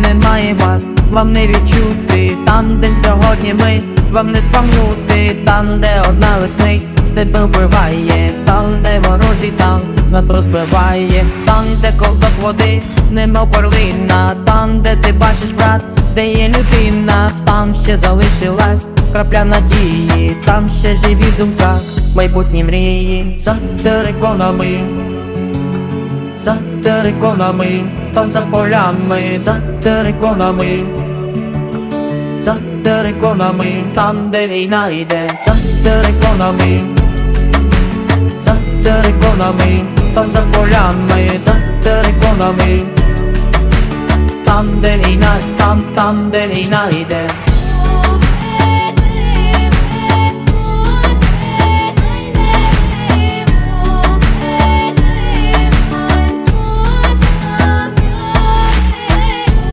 немає вас, вам не відчути, там, де сьогодні ми, вам не спам'нути, там, де одна весни тебе вбиває, там, де ворожий танк нас розбиває, там, де ковток води, нема перлина, там, де ти бачиш брат, де є людина, там ще залишилась крапля надії, там ще живі в думках, майбутні мрії, за териконами за териконами, там за полями, за териконами, за териконами, там де війна йде, за териконами, за териконами, там за полями, за териконами, там де війна, там, там де війна йде.